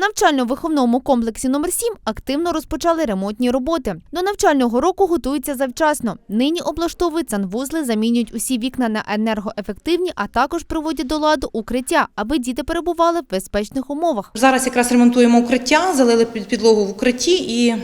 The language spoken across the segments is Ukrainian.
Навчально-виховному комплексі номер 7 активно розпочали ремонтні роботи. До навчального року готуються завчасно. Нині облаштовують санвузли, замінюють усі вікна на енергоефективні, а також приводять до ладу укриття, аби діти перебували в безпечних умовах. Зараз якраз ремонтуємо укриття, залили під- підлогу в укритті і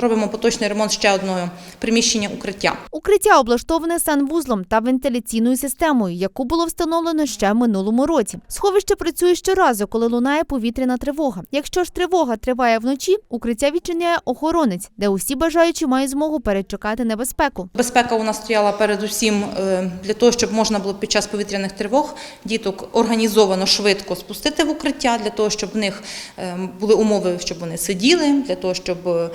робимо поточний ремонт ще одного приміщення укриття. Укриття облаштоване санвузлом та вентиляційною системою, яку було встановлено ще в минулому році. Сховище працює щоразу, коли лунає повітряна тривога. Якщо ж тривога триває вночі, укриття відчиняє охоронець, де усі бажаючі мають змогу перечекати небезпеку. Безпека у нас стояла передусім е, для того, щоб можна було під час повітряних тривог діток організовано швидко спустити в укриття, для того, щоб в них е, були умови, щоб вони сиділи, для того, щоб е,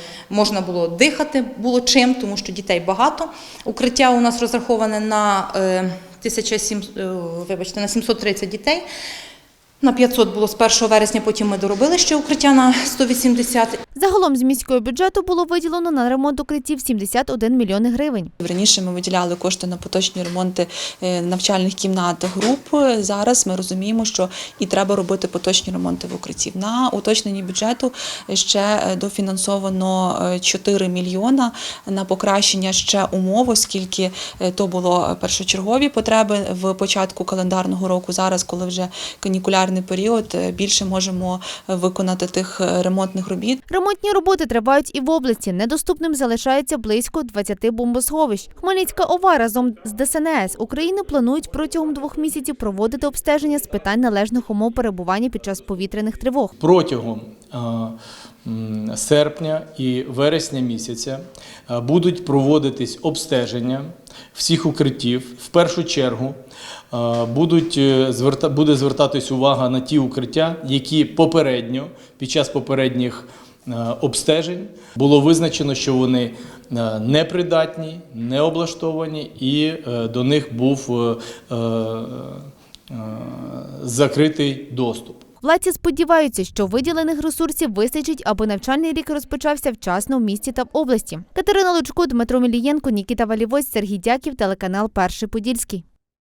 можна було дихати було чим, тому що дітей багато. Укриття у нас розраховане на е, 1700, е, вибачте, на 730 дітей. На 500 було з 1 вересня, потім ми доробили ще укриття на 180. Загалом з міського бюджету було виділено на ремонт укриттів 71 мільйони гривень. Раніше ми виділяли кошти на поточні ремонти е, навчальних кімнат груп. Зараз ми розуміємо, що і треба робити поточні ремонти в укритті. На уточненні бюджету ще е, дофінансовано е, 4 мільйона на покращення ще умов, оскільки е, то було першочергові потреби в початку календарного року. Зараз, коли вже канікулярний період, е, більше можемо е, виконати тих е, ремонтних робіт. Ремонтні роботи тривають і в області. Недоступним залишається близько 20 бомбосховищ. Хмельницька ОВА разом з ДСНС України планують протягом двох місяців проводити обстеження з питань належних умов перебування під час повітряних тривог. протягом серпня і вересня місяця будуть проводитись обстеження всіх укриттів. В першу чергу будуть е, буде звертатись увага на ті укриття, які попередньо під час попередніх обстежень було визначено, що вони е, непридатні, не облаштовані, і е, до них був е, е, е, закритий доступ. Владці сподіваються, що виділених ресурсів вистачить, аби навчальний рік розпочався вчасно в місті та в області. Катерина Лучко, Дмитро Мілієнко, Нікіта Валівось, Сергій Дяків, телеканал Перший Подільський.